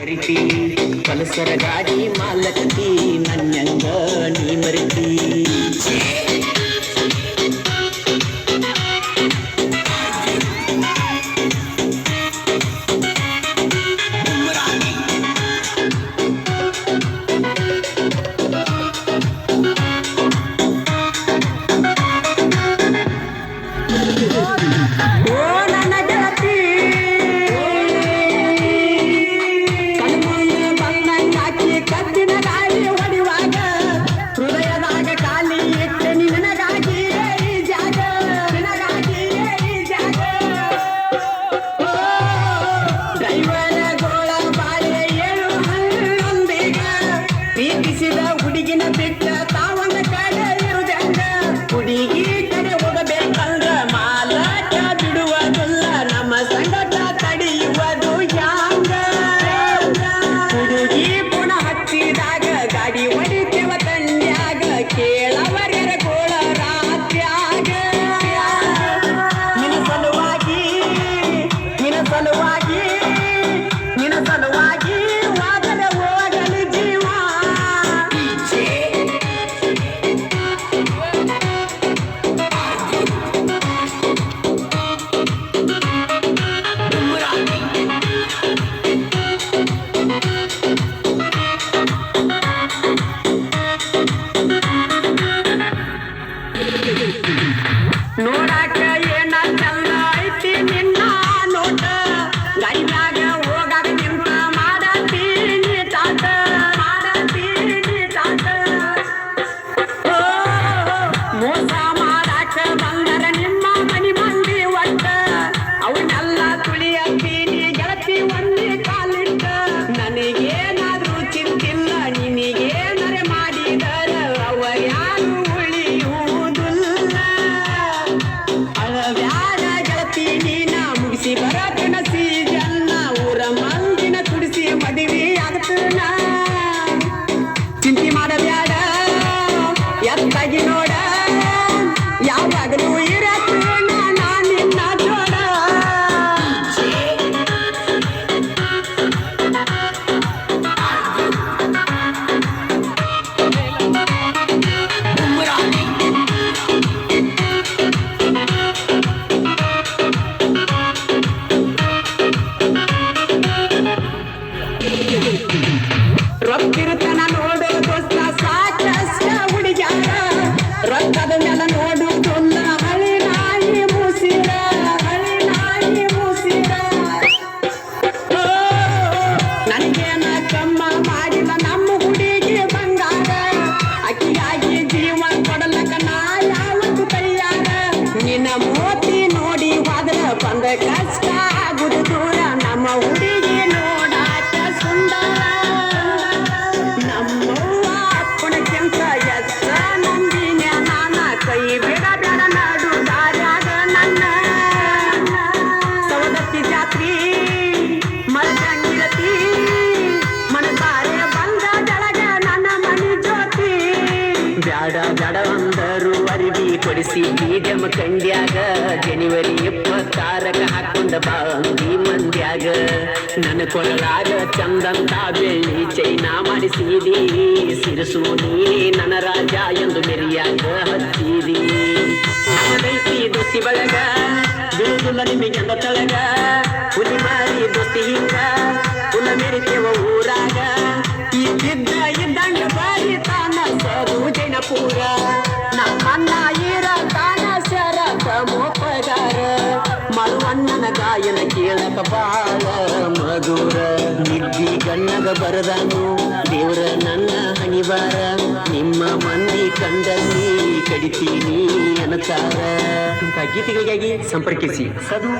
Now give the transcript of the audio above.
ಮರಿತಿ ಕಲಸರ ಗಾಡಿ ಮಾಲಕತಿ ನನ್ನಂಗ ನೀ ಮರಿತಿ. 啊一 la Julia. ನೋಡು ದೂರ ನಮ್ಮ ಊರಿಗೆ ಹೊಡಿಸಿ ಬೀಜಮ ಕಂಡ್ಯಾಗ ಜನವರಿ ಇಪ್ಪತ್ತಾರಕ ಹಾಕೊಂಡ ಬಾ ಈ ಮಂದ್ಯಾಗ. ನನ್ನ ಕೊಳಲಾಗ ಚಂದಂತ ಬೆಳ್ಳಿ ಚೈನ ಮಾಡಿಸಿದಿ. ಸಿರಿಸು ನೀ ನನ್ನ ರಾಜ ಎಂದು ಮೆರಿಯಾಗ ಹಚ್ಚಿದಿ. ನಮ್ಮದೈತಿ ದೋಸ್ತಿ ಬಳಗ ಬಿರುದುಲ್ಲ ನಿಮಗೆಂದ ತಳಗ. ಹುಲಿ ಮಾರಿ ದೋಸ್ತಿ ಹಿಂಗ, ಹುಲ ಮೆರಿತೇವ ಊರಾಗ. ಇದ್ದಿದ್ದ ಇದ್ದಂಗ ಬಾರಿ ತಾನ ಸರು ಜೈನಪುರ. ಗಣ್ಣನ ಗಾಯನ ಕೇಳಕ ಬಾಳ ಮಧುರ ನಿದ್ದಿ ಗಣ್ಣಗ ಬರದನು ದೇವ್ರ ನನ್ನ ಹಣಿವಾರ, ನಿಮ್ಮ ಮಂದಿ ಕಂಡಲ್ಲಿ ಕಡಿತೀನಿ ಅನ್ನತಾರ ಇಂಥ ಗೀತೆಗಳಿಗಾಗಿ ಸಂಪರ್ಕಿಸಿ. ಸದು